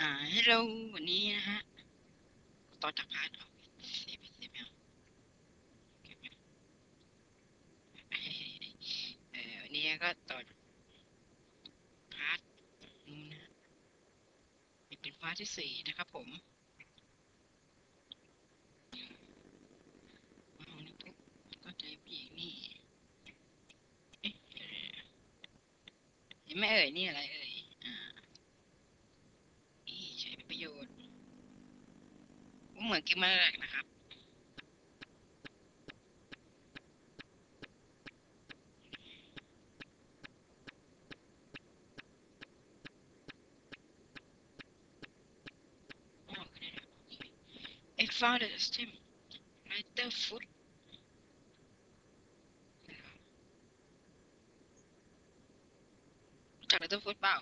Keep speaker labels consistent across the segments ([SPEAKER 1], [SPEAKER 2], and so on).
[SPEAKER 1] อ่าฮัลโหลวันนี้นะฮะต่อจากพาร์ทเอาเซฟเซฟเอาเก็บไว้เอวันนี้ก็ต่อพาร์ทนู้นนะนี่เป็นพาร์ทที่สี่นะครับผมเอานี่ปุ๊บก็ใจผู้หญิงนี่เอ๊ะเดี๋ยวๆเห็นไหมเอ่ยนี่อะไรเอ่ย ke mana na kana hapa. I Tim. My tough foot. Chẳng phải tôi.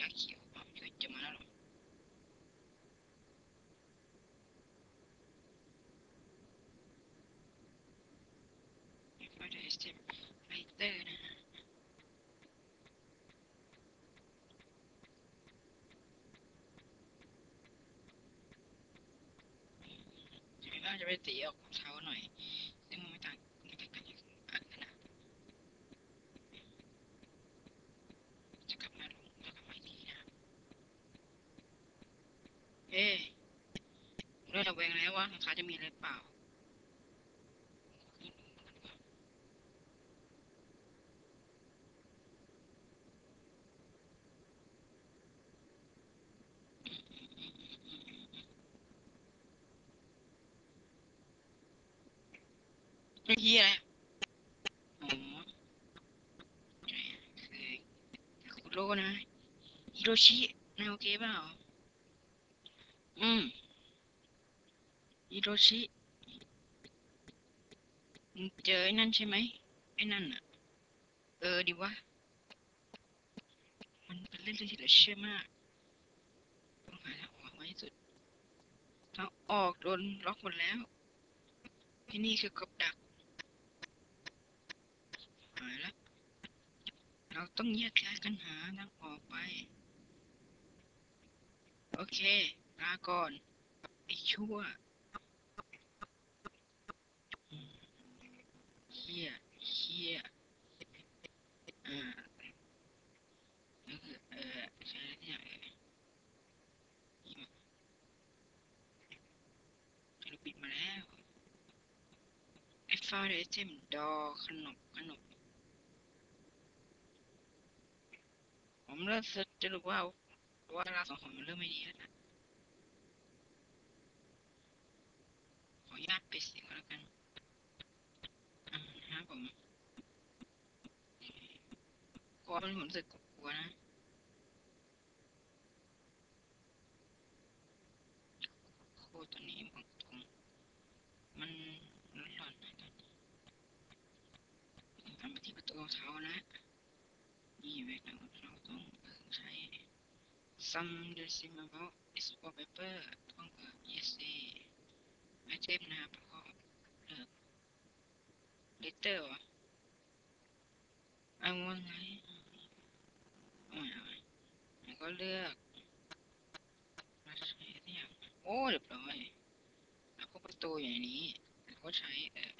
[SPEAKER 1] นี่เราเจอยาเขียวอ๋อเจอเจอมาแล้วเหรอ I found a system lighter นะฮะ จะไม่ว่าจะไปตีออกเช้าหน่อย ซึ่งมันไม่ต่างไม่ต่างกันอย่างอันนะจะกลับมาลงแล้วกลับมาอีกทีนะครับ เอ๊ะเริ่มระแวงแล้วว่าเขาจะมีอะไรเปล่าเมื่อกี้อะไรอ๋อคือคุโรนะฮิโรชินายโอเคเปล่า อืมฮิโรชิมึงเจอไอ้นั่นใช่ไหมไอ้นั่นอะ เออดีวะ มันเป็นเรื่องที่เหลือเชื่อมาก ต้องหาทางออกมาให้สุดทางออกโดนล็อกหมดแล้ว ที่นี่คือกับดักหายแล้วเราต้องแยกย้ายกันหาทางออกไป โอเค ลาก่อนไอ้ชั่วเฮียเฮียอ่าก็คือเออใช้ที่ไหนเอ่ยนี่มาเราปิดมาแล้ว I found the item ดอขนมขนมผมเริ่มจะรู้ว่าว่าเราสองคนมันเริ่มไม่ดีแล้วนะ อนุญาตไปดเสียงก่อนแล้วกันอ่านะครับผมกลัวมันผมรู้สึกกลัวนะโคตรตัวนี้บอกตรงมันร้อนๆนะตอนนี้ทำไปที่ประตูเท้านะ นี่เวทเราเราต้องใช้ some decimable is wallpaper ต้องเปิด ESC ไอ เจ็บนะครับแล้วก็เลือร์วะไอ้ว่าไงเอาใหม่เอาใหม่แล้วก็เลือกมาใช้ที่ยโอ้เรียบร้อยแล้วก็ประตูอย่างนี้แล้วก็ใช้เออ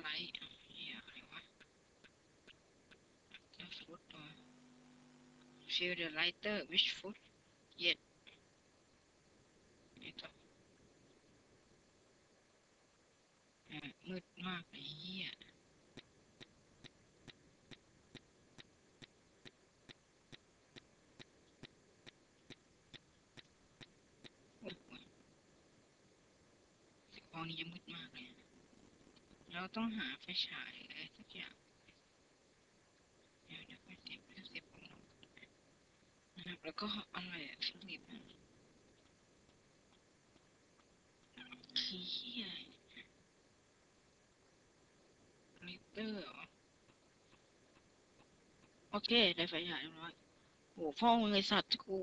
[SPEAKER 1] มันบุญไลท์เฮียอะไรวะ จะฟุตตัว feel the lighter which foot yet ไม่ต่อเออมืดมากเลยเฮีย ฉายอะไรสักอย่างเดี๋ยวเดี๋ยวไปเสียบไปเสียบของเราแล้วก็อะไรอะฟิลิปอะคือเฮียลิเตอร์เหรอโอเค ได้ไฟฉายเรียบร้อยโหพ่อมึงไอสัตว์กู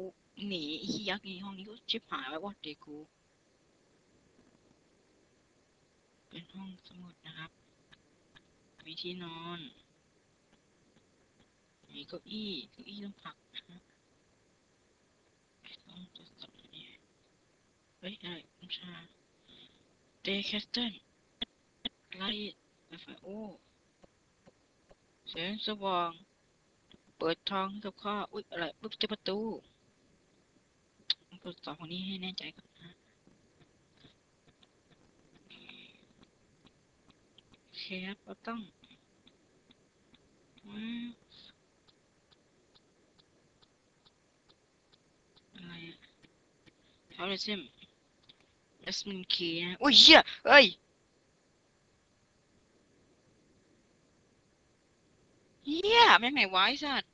[SPEAKER 1] หนีไอ้เฮียยักษ์ในห้องนี้ก็ชิบหายไว้วะเด็กกูเป็นห้องสมุดนะครับ มีที่นอน มีเก้าอี้เก้าอี้ต้องผักนะฮะต้องตรวจสอบนี่เฮ้ยอะไรน้ำชาเดย์แคสเทิลไลท์ไฟโอ้แสงสว่าง เปิดทางให้กับข้าอุ๊ยอะไรปุ๊บเจอประตูตรวจสอบคนนี้ให้แน่ใจก่อนนะโอเคครับเราต้อง อะไรอะเทาเลซิมจัสมินคีนะอุ้ยเหี้ยเอ้ยเหี้ยแม่งไหนไอ้สัตว์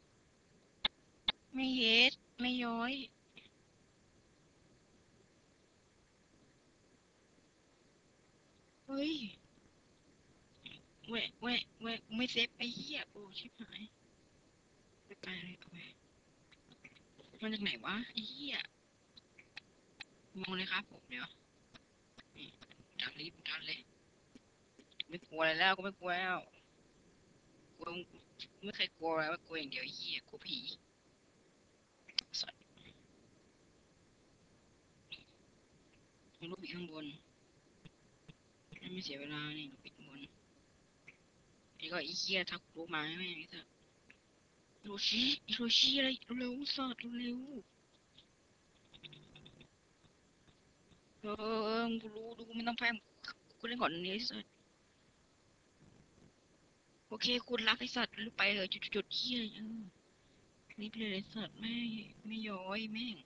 [SPEAKER 1] ไม่เฮ็ดไม่ย้อยเฮ้ย วะแวะแวะไม่เซฟไอ้เหี้ยโอ้ชิบหายไปไปเลยเอาไปมาจากไหนวะไอ้เหี้ยมองเลยครับผมเดี๋ยวนี่ดันรีบดันเลย ไม่กลัวอะไรแล้วก็ไม่กลัวแล้วกลัวไม่เคยกลัวอะไรว่ากลัวอย่างเดียวไอ้เหี้ยกลัวผีสัตว์มีรูปอีกข้างบนไม่เสียเวลานี่ปิดข้างบน นี่ก็ไอ้เหี้ยทักรู้มาให้แม่งไอ้สัตว์โรชิโรชิอะไรเร็วสัตว์เร็วเออเออเออกูรู้ดูไม่ต้องแพ้กูเล่นก่อนนี้ไอ้สัตว์โอเคคุณรักไอสัตว์รีบไปเลยจุดจุดๆๆเหี้ยเออรีบเลยไอสัตว์แม่ไม่ย้อยแม่ง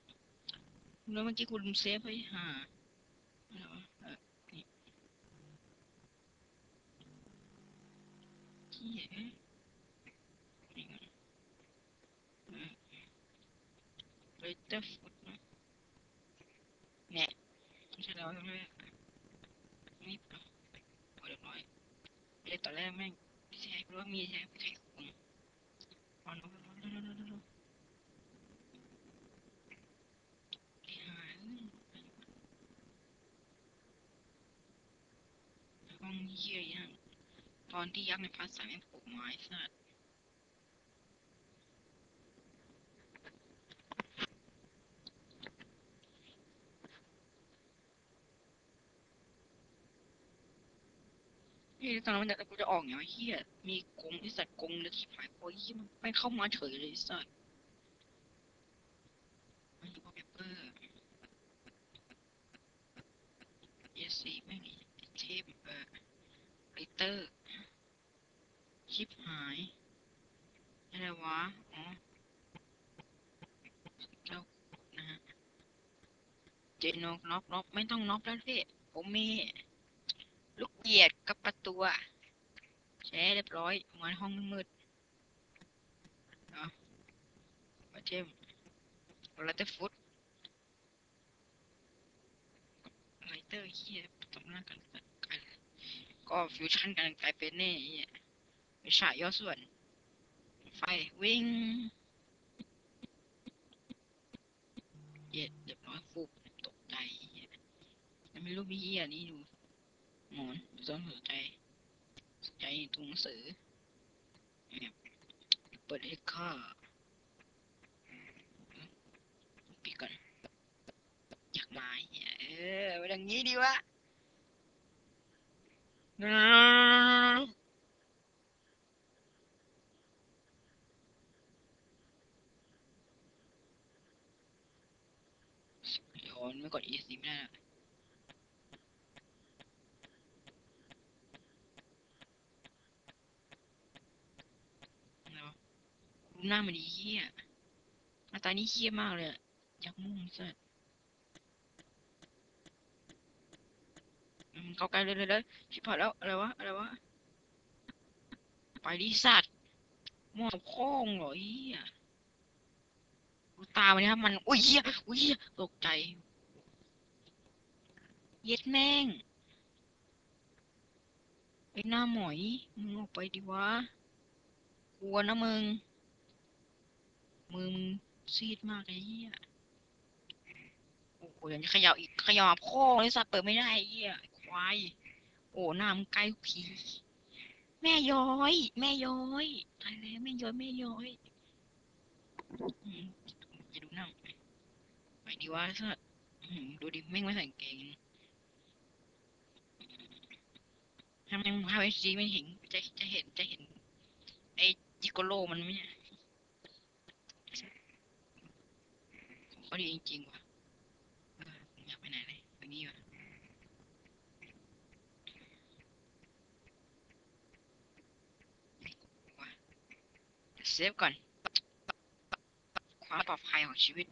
[SPEAKER 1] แล้วเมื่อกี้คุณเซฟไว้ห่าอะไรวะเออนี่ เหี้ยนี่ก่อนเออไปเตอร์ฟุตนะเนี่ยไม่ใช่แล้วใช่ไหมนี่พอเอเรียบร้อยเลยตอนแรกแม่งใช่เพราะว่ามีใช่ใช่คุงเอาเร็วเร็วเร็วเร็วเร็วเร็วเร็วไอ้ห่าเอ้ยห้องเหี้ยยังต อนที่ยักษ์ในพาร์ทสามยังปลูกไม้สัตว์เฮ้ยตอนนั้นมันจะกูจะออกไงวะเฮียมีกงไอ้สัตว์กงแล้วที่ผายโอ้ยมันไม่เข้ามาเฉยเลยสัตว์มันอยู่กับเปเปอร์เอซีไม่มีเทปเออไรเตอร์ ชิปหาย อะไร วะอ๋อเจ้านะฮะเจนกน็อกน็อกไม่ต้องน็อกแล้วพี่ ผมมี ลูกเหยียดกับประตูแช่เรียบร้อยเหมือนห้องมืดเนาะมาเจมลเตอร์ฟุตไลเตอร์เฮียตบหน้ากันกัน ก็ฟิวชั่นกันกลายเป็นแน่เฮียวิชาย่อส่วน ไฟวิ่งเย็ดเรียบร้อยฟุบตกใจยแล้วไม่รู้พี่เฮียนี่ดูหมอนดูต้นหัวใจสนใจตัวหนังสือเนี่ยเปิดให้ข้าปิดก่อนอยากมาเฮียเออไปดังนี้ดีวะ โยนไม่กด ESC ไม่ได้นะอะไรวะดูหน้ามันดีเฮี้ยหน้าตานี่เฮี้ยมากเลยอะอยากมุ่งสัสอืมเข้าใกล้เลยเลยเลยชิบหายแล้วอะไรวะอะไรวะไปดิสัตว์มอบโค้งเหรอเฮี้ยตามันนะครับมัน อุ้ยเหี้ยอุ้ยเหี้ยตกใจ เย็ดแม่งไอ้หน้าหมอยมึงออกไปดิวะกลัวนะมึง มือมึงซีดมากไอ้เหี้ยโอ้โหยังจะขย่าอีกขย่าพ่อไอ้สัตว์เปิดไม่ได้ไอ้เหี้ยไอ้ควายโอ้หน้ามึงใกล้ผีแม่ย้อย แม่ย้อยตายแล้วแม่ย้อยแม่ย้อยจะดูหน้าไปดีวะสัตว์ดูดิแม่งไม่ใส่เกง ทำไมมึงพาไปซีไม่เห็นจะจะเห็นจะเห็น ไอ้จิโกโลมันไหมเนี่ยของเขาดีจริงๆว่ะอยากไปไหนเลยไปนี่ว่ะว่ะเซฟก่อน ความปลอดภัยของชีวิต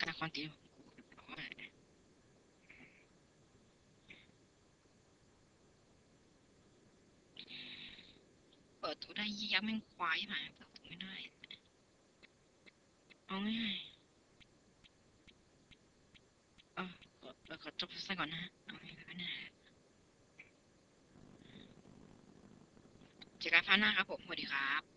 [SPEAKER 1] การความตีของกูเอาไว้ ปิดตัวได้ยี่ยักษ์แม่งควายหายเปิดตัวไม่ได้ เอาง่ายๆเออเราขอจบซะก่อนนะฮะเอาง่ายๆนะเจอกันพาร์ทหน้าครับผมสวัสดีครับ